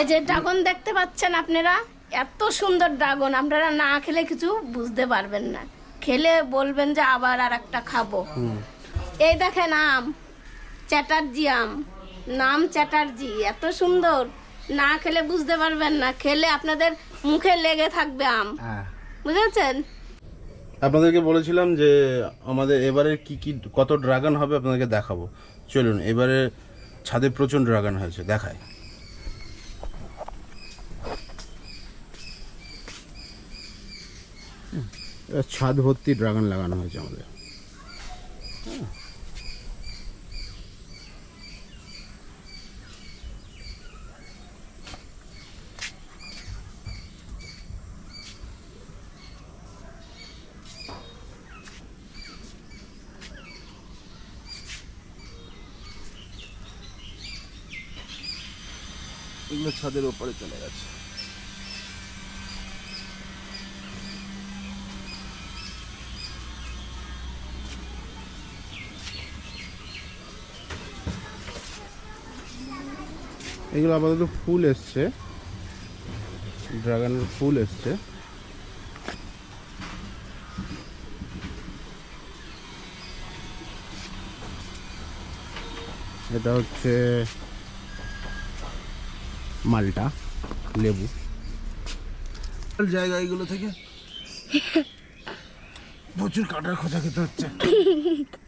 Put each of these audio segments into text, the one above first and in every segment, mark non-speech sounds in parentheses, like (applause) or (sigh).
এই যে ড্রাগন দেখতে পাচ্ছেন আপনারা? এত সুন্দর ড্রাগন আপনারা না খেলে কিছু বুঝতে পারবেন না। খেলে বলবেন যে আবার আর একটা খাব এই দেখেন আম চ্যাটার্জি আম নাম চ্যাটার্জি এত সুন্দর। না খেলে বুঝতে পারবেন না খেলে আপনাদের মুখে লেগে থাকবে আম। হ্যাঁ। বুঝেছেন আপনাদেরকে বলেছিলাম যে আমাদের এবারে কি কি কত ড্রাগন হবে আপনাদেরকে দেখাবো। চলুন এবারে ছাদে প্রচুর ড্রাগন হয়েছে দেখায় ছাদ ভর্তি ড্রাগন লাগানো হয়েছে আমাদের। এগুলো ছাদের ওপরে চলে গেছে। এগুলো আপাতত ফুল এসছে। ড্রাগনের ফুল এসছে। এটা হচ্ছে মালটা লেবু। জায়গা এগুলো থেকে? (laughs) প্রচুর কাটার খোঁজা খেতে হচ্ছে। (laughs)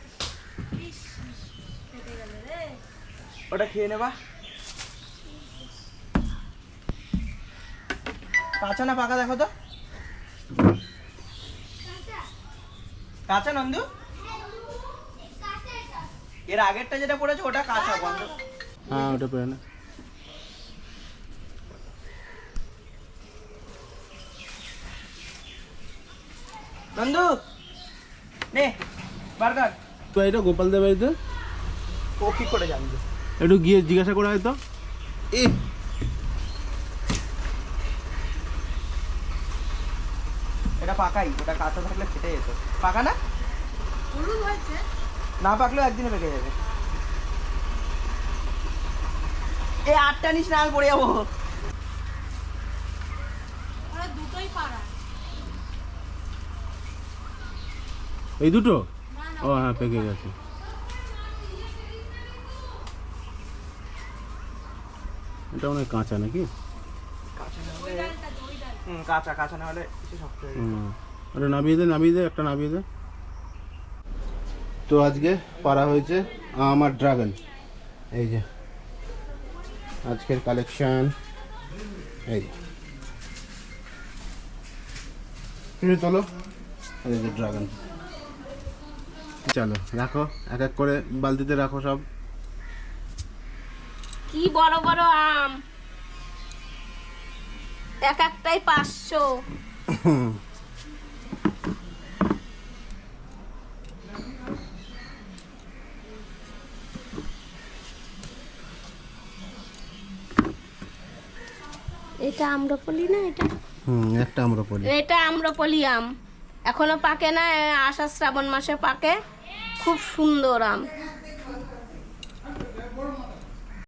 ওটা খেয়ে নেবা কাঁচা না পাকা দেখো তো। কাঁচা নন্দু? এর আগেরটা যেটা পড়েছে ওটা কাঁচা বন্ধ। হ্যাঁ ওটা পেরে না। নন্দু নে বার্গার তো এটা গোপাল দেব বাড়িতে? ও কি করে জানবে? একটু গিয়ে জিজ্ঞাসা করা হয়তো। এটা পাকাই ওটা কাঁচা থাকলে ফেটে যেত। পাকা না? না পাকলেও একদিনে পেকে যাবে। এই আটটা নিস না আমি পড়ে যাব। এই দুটো? ও হ্যাঁ পেকে গেছে। এটা অনেক কাঁচা নাকি? কাঁচা হুম কাঁচা কাঁচা না হলে শক্ত হয়ে যাবে হুম ওটা নামিয়ে দে নামিয়ে দে একটা নামিয়ে দে। তো আজকে পারা হয়েছে আমার ড্রাগন এই যে আজকের কালেকশন এই তুমি তোলো। এই যে ড্রাগন চলো রাখো এক এক করে বালতিতে রাখো সব। কি বড় বড় আম? এক একটাই পাঁচশো। এটা আম্রপলি না এটা? হুম একটা আমরা পড়ি এটা আম্রপলি আম। এখনও পাকে না আষাঢ় শ্রাবণ মাসে পাকে। খুব সুন্দর আম।